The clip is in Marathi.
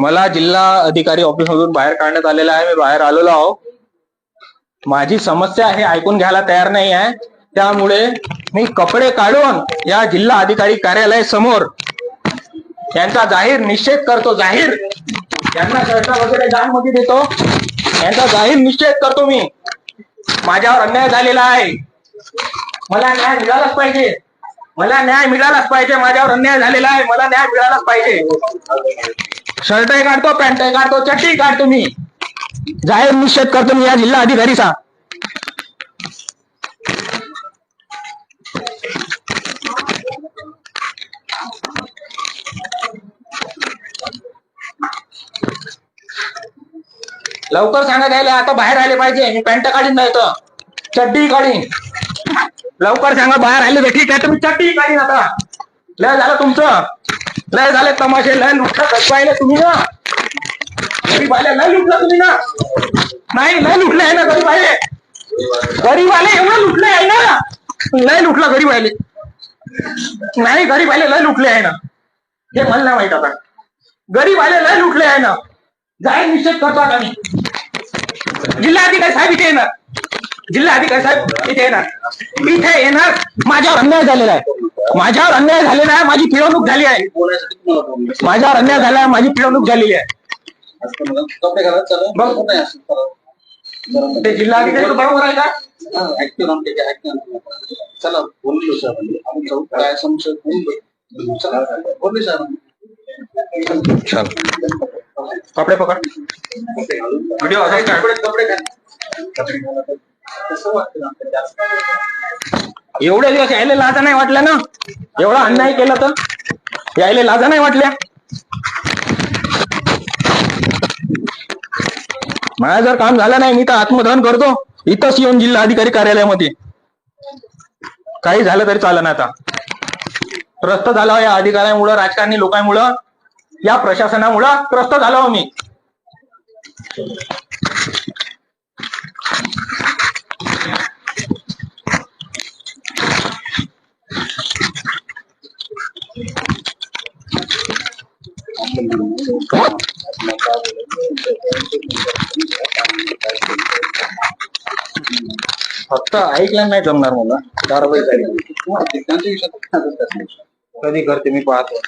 मला जिल्हा अधिकारी ऑफिस मधून बाहेर काढण्यात आलेला आहे. मी बाहेर आलेलो आहो. माझी समस्या हे ऐकून घ्यायला तयार नाही आहे. त्यामुळे मी कपडे काढून या जिल्हा अधिकारी कार्यालय समोर यांचा जाहीर निषेध करतो. जाहीर. यांना शर्ट वगैरे दानमध्ये देतो. यांचा जाहीर निषेध करतो मी. माझ्यावर अन्याय झालेला आहे. मला न्याय मिळालाच पाहिजे. मला न्याय मिळालाच पाहिजे माझ्यावर अन्याय झालेला आहे मला न्याय मिळालाच पाहिजे. शर्टही काढतो पॅन्टही काढतो चट्टी काढतो मी जाहीर निषेध करतो मी या जिल्हा अधिकारीचा. लवकर सांगा द्यायला आता बाहेर आले पाहिजे. मी पॅन्ट काढीन नाही तर. चड्डी काढीन. लवकर सांगा बाहेर आले तर ठीक आहे तुम्ही चड्डी काही आता लय झालं तुमचं. लय झाले तमाशे लय लुटलं पाहिले तुम्ही ना. गरीब आले लय लुटलं तुम्ही ना. नाही लय लुटले आहे ना गरीब आले. गरीब आले एवढं लुटले आहे ना. लय लुटलं गरीब आले. नाही गरीब आले लय लुटले आहे ना. हे मला नाही माहीत आता. गरीब आले लय लुटले आहे ना. जाहीर निषेध करतो आता मी. जिल्हाधिकारी साहेब इथे येणार. जिल्हाधिकारी साहेब इथे येणार इथे येणार माझ्यावर अन्याय झालेला आहे माझ्यावर अन्याय झालेला आहे माझी पिळवणूक झाली आहे बोलायसाठी तुम्हाला फोन केला. माझ्यावर अन्याय झाला आहे माझी पिळवणूक झालेली आहे असं मला कपडे घालत चालू बघ. नाही असं करा. जरा- ते जिल्हाधिकारी बरोबर आहे का हा, ऐकतो ना, ठीक आहे, ऐकतो ना. चला बोललो सर आपण जाऊ काय समस्या बोललो चला बोलले सर चल कपडे पकड व्हिडिओ असाच काढ. कपडे कपडे घाल. कपडे घाला. कसं वाटतं एवढे दिवस यायला लाजा नाही वाटल्या ना? एवढा अन्याय केला तर? यायला लाजा नाही वाटल्या? माझं जर काम झालं नाही मी तर आत्मदहन करतो. इथंच येऊन जिल्हा अधिकारी कार्यालयामध्ये. काही झालं तरी चालं ना आता. त्रस्त झालो या अधिकाऱ्यामुळं राजकारणी लोकांमुळं या प्रशासनामुळं त्रस्त झालो मी फक्त ऐकलं नाही जमणार मला. कारवाई झाली काय कधी करते मी पाहतो.